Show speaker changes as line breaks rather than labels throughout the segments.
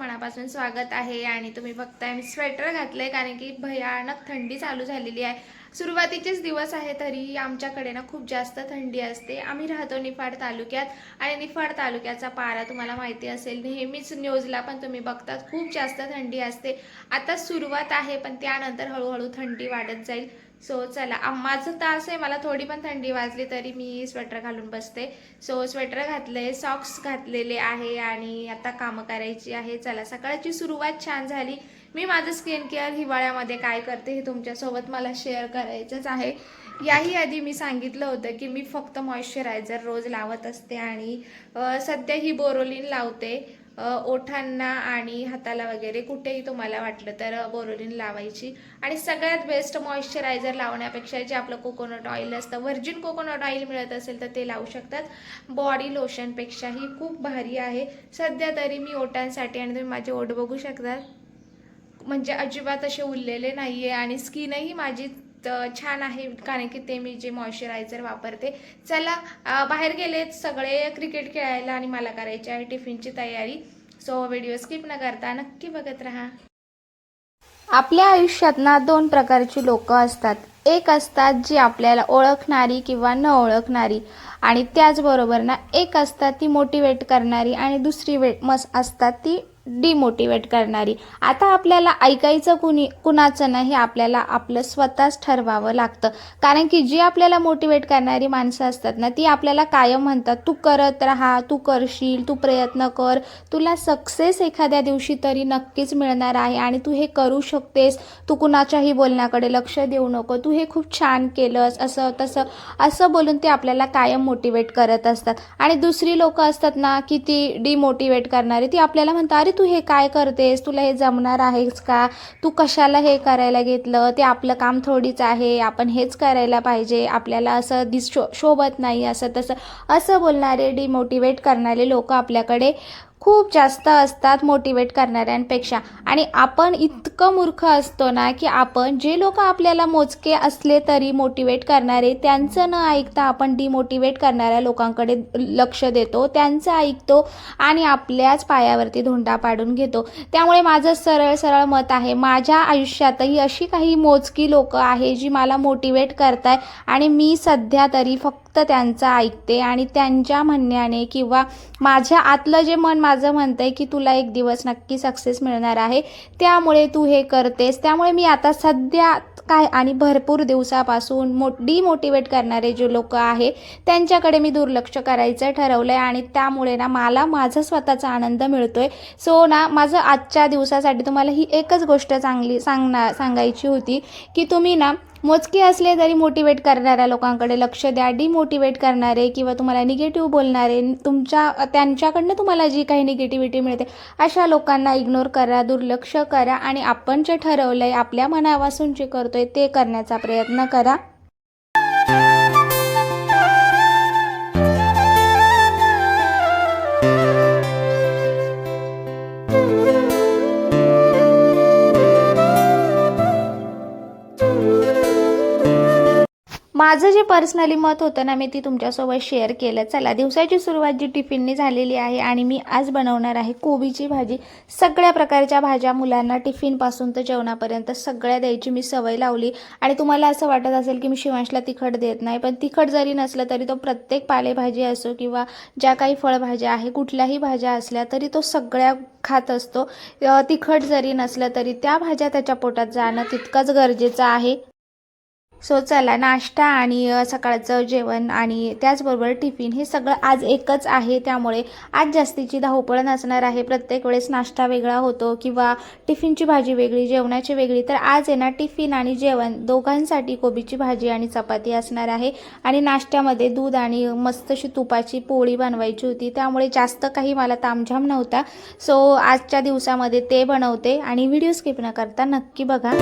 मनापासून स्वागत आहे आणि तुम्ही बघताय मी स्वेटर घातलंय कारण की भयानक थंडी चालू झालेली आहे. सुरुवातीचेच दिवस आहे तरी आमच्याकडे ना खूप जास्त थंडी असते. आम्ही राहतो निफाड तालुक्यात आणि निफाड तालुक्याचा पारा तुम्हाला माहिती असेल नेहमीच न्यूजला पण तुम्ही बघतात खूप जास्त थंडी असते. आता सुरुवात आहे पण त्यानंतर हळूहळू थंडी वाढत जाईल. सो चला. माझं तर असं आहे मला थोडी पण थंडी वाजली तरी मी स्वेटर घालून बसते. सो स्वेटर घातले सॉक्स घातलेले आहे आणि आता कामं करायची आहे. चला सकाळची सुरुवात छान झाली. मी माझं स्किन केअर हिवाळ्यामध्ये काय करते हे तुमच्यासोबत मला शेअर करायचंच आहे. याही आधी मी सांगितलं होतं की मी फक्त मॉइश्चरायझर रोज लावत असते आणि सध्या ही बोरोलिन लावते. ओठांना आणि हाताला वगैरे कुठेही तुम्हाला वाटलं तर बोरोलिन लावायची. आणि सगळ्यात बेस्ट मॉइश्चरायझर लावण्यापेक्षा जे आपलं कोकोनट ऑइल असतं व्हर्जिन कोकोनट ऑइल मिळत असेल तर ते लावू शकतात. बॉडी लोशनपेक्षाही खूप भारी आहे. सध्या तरी मी ओठांसाठी आणि तुम्ही माझे ओठ बघू शकतात म्हणजे अजिबात असे उरलेले नाही आहे आणि स्किनही माझी तर छान आहे कारण की ते मी जे मॉइश्चरायझर वापरते. चला बाहेर गेलेत सगळे क्रिकेट खेळायला आणि मला करायची आहे टिफिनची तयारी. सो व्हिडिओ स्किप न करता नक्की बघत राहा. आपल्या आयुष्यात ना दोन प्रकारची लोक असतात. एक असतात जी आपल्याला ओळखणारी किंवा न ओळखणारी आणि त्याचबरोबर ना एक असतात ती मोटिवेट करणारी आणि दुसरी वे मस असतात ती डिमोटिवेट करणारी. आता आपल्याला ऐकायचं कुणी कुणाचं नाही हे आपल्याला आपलं स्वतःच ठरवावं लागतं. कारण की जी आपल्याला मोटिवेट करणारी माणसं असतात ना ती आपल्याला कायम म्हणतात तू करत राहा तू करशील तू प्रयत्न कर. तुला सक्सेस एखाद्या दिवशी तरी नक्कीच मिळणार आहे आणि तू हे करू शकतेस. तू कुणाच्याही बोलण्याकडे लक्ष देऊ नको. तू हे खूप छान केलंस. असं तसं असं बोलून ते आपल्याला कायम मोटिवेट करत असतात. आणि दुसरी लोक असतात ना की ती डिमोटिवेट करणारी ती आपल्याला म्हणतात अरे तू हे काय करतेस? तुला हे जमणार आहेस का? तू कशाला हे करायला घेतलं? ते आपलं काम थोडीच आहे. आपण हेच करायला पाहिजे. आपल्याला असं दिस शो शोभत नाही असं तसं. असं बोलणारे डिमोटिवेट करणारे लोक आपल्याकडे खूप जास्त असतात मोटिवेट करणाऱ्यांपेक्षा. आणि आपण इतकं मूर्ख असतो ना की आपण जे लोक आपल्याला मोजके असले तरी मोटिवेट करणारे त्यांचं न ऐकता आपण डिमोटिवेट करणाऱ्या लोकांकडे लक्ष देतो त्यांचं ऐकतो आणि आपल्याच पायावरती धोंडा पाडून घेतो. त्यामुळे माझं सरळ सरळ मत आहे माझ्या आयुष्यातही अशी काही मोजकी लोकं आहे जी मला मोटिवेट करताय आणि मी सध्या तरी फक्त फक्त त्यांचं ऐकते आणि त्यांच्या म्हणण्याने किंवा माझ्या आतलं जे मन माझं म्हणतं आहे की तुला एक दिवस नक्की सक्सेस मिळणार आहे त्यामुळे तू हे करतेस. त्यामुळे मी आता सध्या काय आणि भरपूर दिवसापासून मो डिमोटिवेट करणारे जे लोक आहे त्यांच्याकडे मी दुर्लक्ष करायचं ठरवलं आहे आणि त्यामुळे ना मला माझा स्वतःचा आनंद मिळतोय. सो ना माझं आजच्या दिवसासाठी तुम्हाला ही एकच गोष्ट चांगली सांगणार सांगायची होती की तुम्ही ना मोजके असले तरी मोटिवेट करणाऱ्या लोकांकडे लक्ष द्या. डिमोटिवेट करणारे किंवा तुम्हाला निगेटिव्ह बोलणारे तुमच्या त्यांच्याकडनं तुम्हाला जी काही निगेटिव्हिटी मिळते अशा लोकांना इग्नोर करा दुर्लक्ष करा आणि आपण जे ठरवलं आहे आपल्या मनापासून जे करतो आहे ते करण्याचा प्रयत्न करा. माझं जे पर्सनली मत होतं ना मी ती तुमच्यासोबत शेअर केलं. चला दिवसाची सुरुवात जी टिफिननी झालेली आहे आणि मी आज बनवणार आहे कोबीची भाजी. सगळ्या प्रकारच्या भाज्या मुलांना टिफिनपासून तर जेवणापर्यंत सगळ्या द्यायची मी सवय लावली. आणि तुम्हाला असं वाटत असेल की मी शिवांशला तिखट देत नाही पण तिखट जरी नसलं तरी तो प्रत्येक पालेभाजी असो किंवा ज्या काही फळभाज्या आहे कुठल्याही भाज्या असल्या तरी तो सगळ्या खात असतो. तिखट जरी नसलं तरी त्या भाज्या त्याच्या पोटात जाणं तितकंच गरजेचं आहे. सो चला नाश्ता आणि सकाळचं जेवण आणि त्याचबरोबर टिफिन हे सगळं आज एकच आहे. त्यामुळे आज जास्तीची धावपळ नसणार आहे. प्रत्येक वेळेस नाश्ता वेगळा होतो किंवा टिफिनची भाजी वेगळी जेवणाची वेगळी तर आज आहे ना टिफिन आणि जेवण दोघांसाठी कोबीची भाजी आणि चपाती असणार आहे. आणि नाश्त्यामध्ये दूध आणि मस्तशी तुपाची पोळी बनवायची होती. त्यामुळे जास्त काही मला तामझाम नव्हता. सो आजच्या दिवसामध्ये ते बनवते आणि व्हिडिओ स्किप न करता नक्की बघा.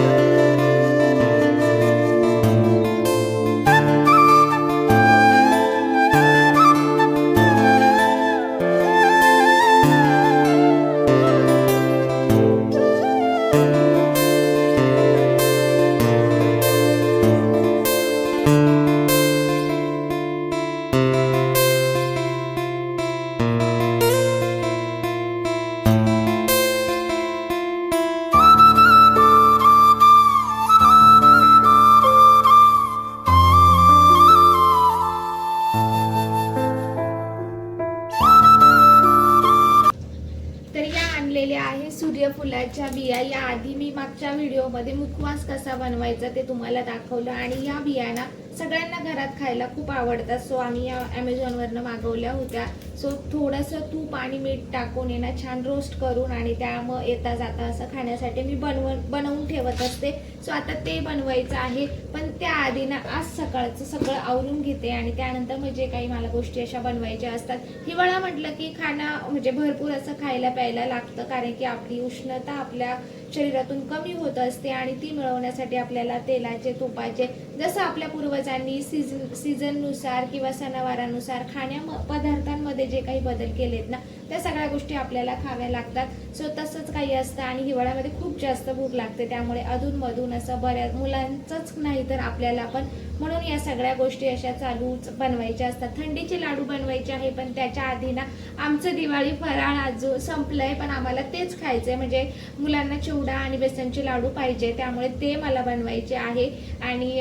व्हिडिओमध्ये मुखवास कसा बनवायचा ते तुम्हाला दाखवलं आणि या बियाणा सगळ्यांना घरात खायला खूप आवडतात. सो आम्ही या ॲमेझॉनवरनं मागवल्या होत्या. सो थोडंसं तूप आणि मीठ टाकून आहे छान रोस्ट करून आणि त्या मग येता जाता असं खाण्यासाठी मी बनवून बनवून ठेवत असते. सो आता ते बनवायचं आहे. पण त्याआधी ना आज सकाळचं सगळं आवरून घेते आणि त्यानंतर म्हणजे काही मला गोष्टी अशा बनवायच्या असतात हिवाळा म्हटलं की खाणं म्हणजे भरपूर असं खायला प्यायला लागतं. कारण की आपली उष्णता आपल्या शरीरातून कमी होत असते आणि ती मिळवण्यासाठी आपल्याला तेलाचे तुपाचे जसं आपल्या पूर्वज त्यांनी सीझन सीझननुसार किंवा सणावारानुसार खाण्या पदार्थांमध्ये जे काही बदल केलेत ना त्या सगळ्या गोष्टी आपल्याला खाव्या लागतात. सो तसंच काही असतं आणि हिवाळ्यामध्ये खूप जास्त भूक लागते. त्यामुळे अधूनमधून असं बऱ्याच मुलांचंच नाही तर आपल्याला पण. म्हणून या सगळ्या गोष्टी अशा चालूच बनवायच्या असतात. थंडीचे लाडू बनवायचे आहे पण त्याच्या आधी ना आमचं दिवाळी फराळ अजून संपलंय पण आम्हाला तेच खायचंय. म्हणजे मुलांना चिवडा आणि बेसनचे लाडू पाहिजे त्यामुळे ते मला बनवायचे आहे. आणि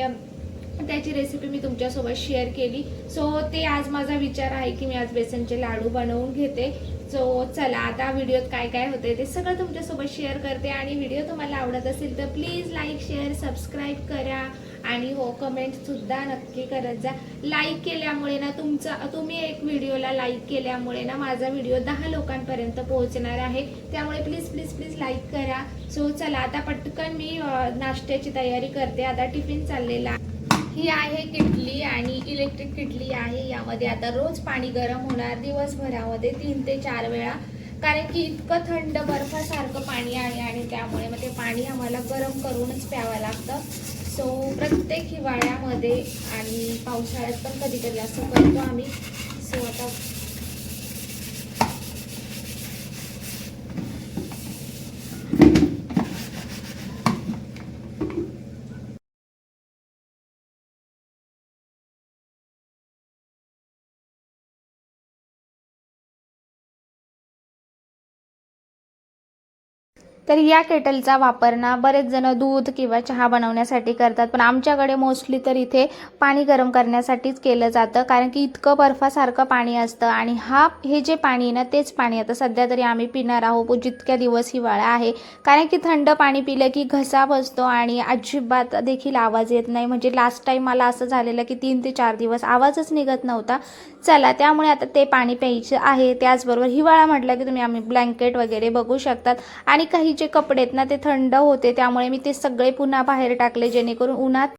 त्याची रेसिपी मी तुमच्यासोबत शेअर केली. सो ते आज माझा विचार आहे की मी आज बेसनचे लाडू बनवून घेते. सो चला आता व्हिडिओत काय काय होते ते सगळं तुमच्यासोबत शेअर करते. आणि व्हिडिओ तुम्हाला आवडत असेल तर प्लीज लाईक शेअर सबस्क्राईब करा. आणि हो कमेंटसुद्धा नक्की करत जा. लाईक केल्यामुळे ना तुमचा तुम्ही एक व्हिडिओला लाईक केल्यामुळे ना माझा व्हिडिओ दहा लोकांपर्यंत पोहोचणार आहे. त्यामुळे प्लीज प्लीज प्लीज लाईक करा. सो चला आता पटकन मी नाश्त्याची तयारी करते. आता टिफिन चाललेला आहे. ही आहे किटली आणि इलेक्ट्रिक किटली आहे. यामध्ये आता रोज पाणी गरम होणार दिवसभरामध्ये तीन ते चार वेळा. कारण की इतकं थंड बर्फासारखं पाणी आहे आणि त्यामुळे मग ते पाणी आम्हाला गरम करूनच प्यावं लागतं. सो प्रत्येक हिवाळ्यामध्ये आणि पावसाळ्यात पण कधी कधी असं करतो आम्ही. सो आता तर या केटलचा वापर ना बरेच जण दूध किंवा चहा बनवण्यासाठी करतात पण आमच्याकडे मोस्टली तर इथे पाणी गरम करण्यासाठीच केलं जातं कारण की इतकं बर्फासारखं पाणी असतं आणि हा हे जे पाणी आहे ना तेच पाणी आता सध्या तरी आम्ही पिणार आहोत जितक्या दिवस हिवाळा आहे कारण की थंड पाणी पिलं की घसा बसतो आणि अजिबात देखील आवाज येत नाही. म्हणजे लास्ट टाईम मला असं झालेलं की तीन ते चार दिवस आवाजच निघत नव्हता. चला त्यामुळे आता ते पाणी प्यायचं आहे. त्याचबरोबर हिवाळा म्हटलं की तुम्ही आम्ही ब्लँकेट वगैरे बघू शकतात. आणि काही जे कपडे आहेत ना ते थंड होते त्यामुळे मी ते सगळे पुन्हा बाहेर टाकले जेणेकरून उन्हात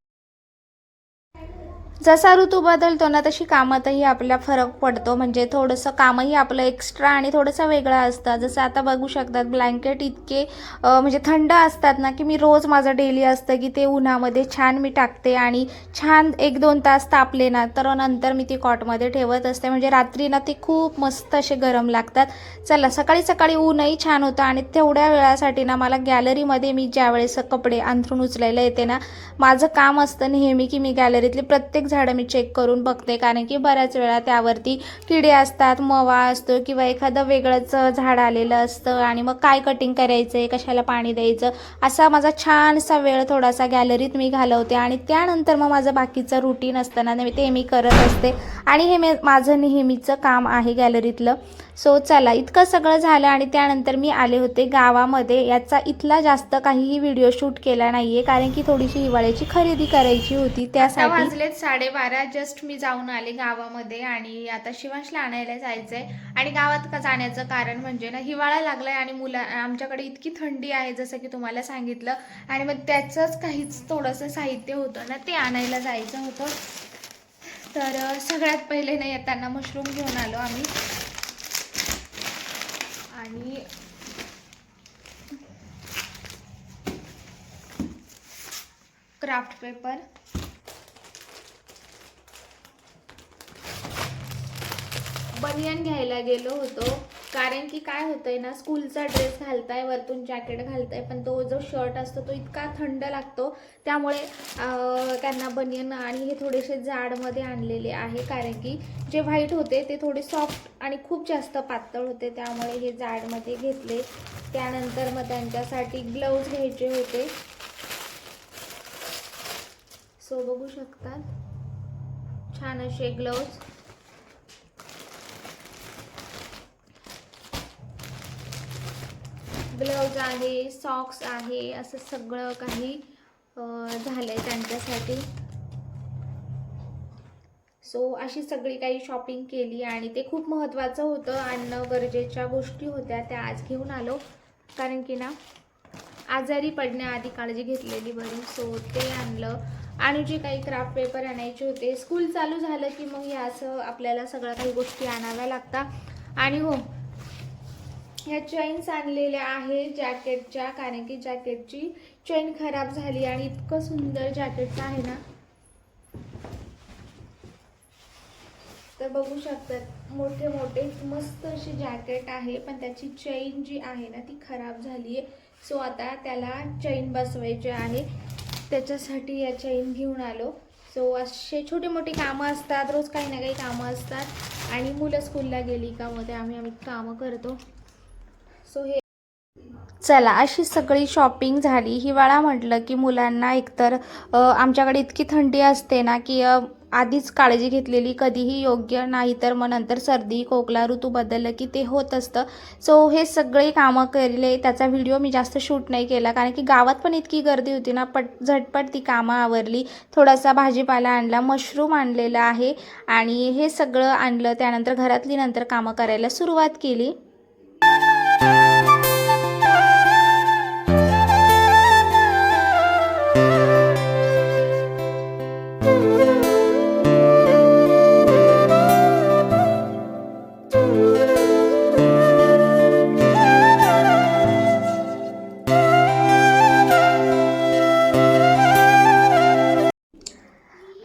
जसा ऋतू बदलतो ना तशी कामातही आपल्या फरक पडतो. म्हणजे थोडंसं कामही आपलं एक्स्ट्रा आणि थोडंसं वेगळं असतं. जसं आता बघू शकतात ब्लँकेट इतके म्हणजे थंड असतात ना की मी रोज माझं डेली असतं की ते उन्हामध्ये छान मी टाकते आणि छान एक दोन तास तापले ना तर नंतर मी ती कॉटमध्ये ठेवत असते. म्हणजे रात्री ना ते खूप मस्त असे गरम लागतात. चला सकाळी सकाळी ऊनही छान होतं आणि तेवढ्या वेळासाठी ना मला गॅलरीमध्ये मी ज्यावेळेस कपडे अंथरून उचलायला येते ना माझं काम असतं नेहमी की मी गॅलरीतले प्रत्येक झाडं मी चेक करून बघते. कारण की बऱ्याच वेळा त्यावरती किडे असतात मवा असतो किंवा एखादं वेगळंच झाड आलेलं असतं आणि मग काय कटिंग करायचं आहे कशाला पाणी द्यायचं? असा माझा छानसा वेळ थोडासा गॅलरीत मी घालवते आणि त्यानंतर मग माझं बाकीचं रुटीन असताना ते मी करत असते. आणि हे मे माझं नेहमीचं काम आहे गॅलरीतलं सो चला इतकं सगळं झालं आणि त्यानंतर मी आले होते गावामध्ये. याचा इथला जास्त काहीही व्हिडिओ शूट केला नाहीये. कारण की थोडीशी हिवाळ्याची खरेदी करायची होती त्यासाठी. वाजलेत साडेबारा जस्ट मी जाऊन आले गावामध्ये आणि आता शिवांशला आणायला जायचंय. आणि गावात का जाण्याचं कारण म्हणजे ना हिवाळा लागलाय आणि मुला आमच्याकडे इतकी थंडी आहे जसं की तुम्हाला सांगितलं. आणि मग त्याचंच काहीच थोडंसं साहित्य होतं ना ते आणायला जायचं होतं. तर सगळ्यात पहिले ना येताना मशरूम घेऊन आलो आम्ही. आणि क्राफ्ट पेपर. बनियन घ्यायला गेलो होतो. कारण की काय होतंय ना स्कूलचा ड्रेस घालताय वरतून जॅकेट घालताय पण तो जो शर्ट असतो तो इतका थंड लागतो. त्यामुळे त्यांना बनियन आणि हे थोडेसे जाडमध्ये आणलेले आहे. कारण की जे व्हाईट होते ते थोडे सॉफ्ट आणि खूप जास्त पातळ होते. त्यामुळे हे जाडमध्ये घेतले. त्यानंतर मग त्यांच्यासाठी ग्लव्ज घ्यायचे होते. सो बघू शकतात. छान असे ग्लव्ज. ग्लव्ज आहे सॉक्स आहे असं सगळं काही झालं आहे त्यांच्यासाठी. सो अशी सगळी काही शॉपिंग केली आणि ते खूप महत्त्वाचं होतं आणणं गरजेच्या गोष्टी होत्या त्या आज घेऊन आलो. कारण की ना आजारी पडण्याआधी काळजी घेतलेली बरी. सो ते आणलं. आणि जे काही क्राफ्ट पेपर आणायचे होते. स्कूल चालू झालं की मग हे असं आपल्याला सगळ्या काही गोष्टी आणाव्या लागतात. आणि हो ह्या चैन्स आणलेल्या आहे जॅकेटच्या कारण की जॅकेटची चैन खराब झाली आणि इतकं सुंदर जॅकेटचं आहे ना. तर बघू शकतात मोठे मोठे मस्त अशी जॅकेट आहे पण त्याची चैन जी आहे ना ती खराब झाली आहे. सो आता त्याला चैन बसवायची आहे. त्याच्यासाठी या चैन घेऊन आलो. सो असे छोटे मोठे कामं असतात रोज काही ना काही कामं असतात. आणि मुलं स्कूलला गेली का मग ते आम्ही आम्ही कामं करतो. सो हे. चला अशी सगळी शॉपिंग झाली. हिवाळा म्हटलं की मुलांना एकतर आमच्याकडे इतकी थंडी असते ना की आधीच काळजी घेतलेली कधीही योग्य नाही तर मग नंतर सर्दी खोकला ऋतू बदललं की ते होत असतं. सो हे सगळे कामं केले. त्याचा व्हिडिओ मी जास्त शूट नाही केला. कारण की गावात पण इतकी गर्दी होती ना पट झटपट ती कामं आवरली. थोडासा भाजीपाला आणला मशरूम आणलेला आहे. आणि हे सगळं आणलं. त्यानंतर घरातली नंतर कामं करायला सुरुवात केली.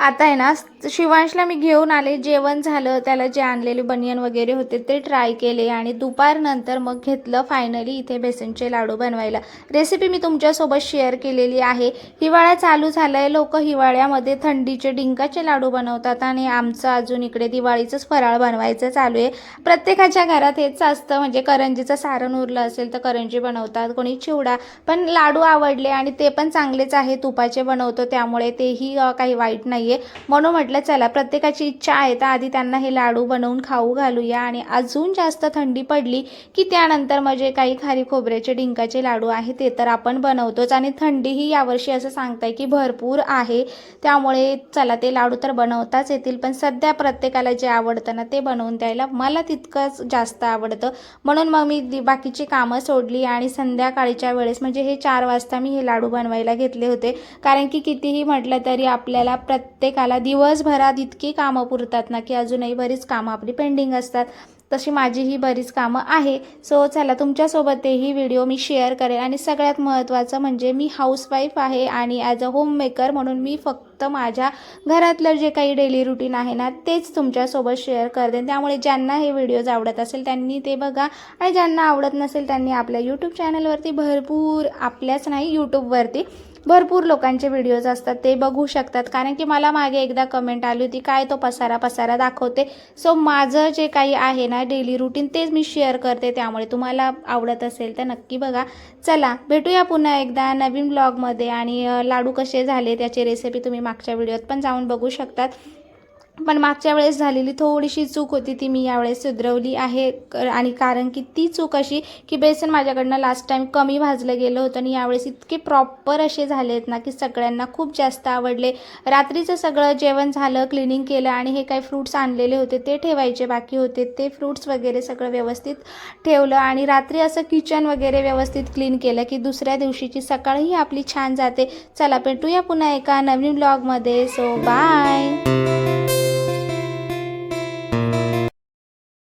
आता आहे ना शिवांशला मी घेऊन आले जेवण झालं त्याला जे आणलेले बनियन वगैरे होते ते ट्राय केले आणि दुपारनंतर मग घेतलं फायनली इथे बेसनचे लाडू बनवायला. रेसिपी मी तुमच्यासोबत शेअर केलेली आहे. हिवाळा चालू झाला आहे लोक हिवाळ्यामध्ये थंडीचे डिंकाचे लाडू बनवतात आणि आमचं अजून इकडे दिवाळीचंच फराळ बनवायचं चालू आहे. प्रत्येकाच्या घरात हेच असतं म्हणजे करंजीचं सारण उरलं असेल तर करंजी बनवतात कोणी चिवडा. पण लाडू आवडले आणि ते पण चांगलेच आहे तुपाचे बनवतो त्यामुळे तेही काही वाईट नाही आहे म्हणून म्हटलं चला प्रत्येकाची इच्छा आहे तर आधी त्यांना हे लाडू बनवून खाऊ घालूया. आणि अजून जास्त थंडी पडली की त्यानंतर म्हणजे काही खारी खोबऱ्याचे डिंकाचे लाडू आहे ते तर आपण बनवतोच. आणि थंडीही यावर्षी असं सांगताय की भरपूर आहे. त्यामुळे चला ते लाडू तर बनवताच येतील पण सध्या प्रत्येकाला जे आवडतं ना ते बनवून द्यायला मला तितकंच जास्त आवडतं. म्हणून मग मी बाकीची कामं सोडली आणि संध्याकाळच्या वेळेस म्हणजे हे चार वाजता मी हे लाडू बनवायला घेतले होते. कारण की कितीही म्हटलं तरी आपल्याला प्रत्येकाला दिवस दिवसभरात इतकी कामं पुरतात ना की अजूनही बरीच कामं आपली पेंडिंग असतात. तशी माझी ही बरीच कामं आहे. सो चला तुमच्यासोबत तेही व्हिडिओ मी शेअर करेन. आणि सगळ्यात महत्त्वाचं म्हणजे मी हाऊसवाईफ आहे आणि ॲज अ होममेकर म्हणून मी फक्त माझ्या घरातलं जे काही डेली रुटीन आहे ना तेच तुमच्यासोबत शेअर करते. त्यामुळे ज्यांना हे व्हिडिओज आवडत असेल त्यांनी ते बघा. आणि ज्यांना आवडत नसेल त्यांनी आपल्या यूट्यूब चॅनलवरती भरपूर आपल्याच नाही यूट्यूबवरती भरपूर लोकांचे व्हिडिओज असतात ते बघू शकतात. कारण की मला मागे एकदा कमेंट आली होती काय तो पसारा पसारा दाखवते? सो माझं जे काही आहे ना डेली रुटीन तेच मी शेअर करते. त्यामुळे तुम्हाला आवडत असेल तर नक्की बघा. चला भेटूया पुन्हा एकदा नवीन ब्लॉगमध्ये आणि लाडू कसे झाले त्याची रेसिपी तुम्ही मागच्या व्हिडिओत पण जाऊन बघू शकतात. पण मागच्या वेळेस झालेली थोडीशी चूक होती ती मी यावेळेस सुधरवली आहे. क- आणि कारण की ती चूक अशी की बेसन माझ्याकडनं लास्ट टाईम कमी भाजलं गेलं होतं आणि यावेळेस इतके प्रॉपर असे झाले आहेत ना की सगळ्यांना खूप जास्त आवडले. रात्रीचं सगळं जेवण झालं क्लिनिंग केलं आणि हे काही फ्रूट्स आणलेले होते ते ठेवायचे बाकी होते. ते फ्रूट्स वगैरे सगळं व्यवस्थित ठेवलं आणि रात्री असं किचन वगैरे व्यवस्थित क्लीन केलं की दुसऱ्या दिवशीची सकाळही आपली छान जाते. चला भेटूया पुन्हा एका नवीन ब्लॉगमध्ये सो बाय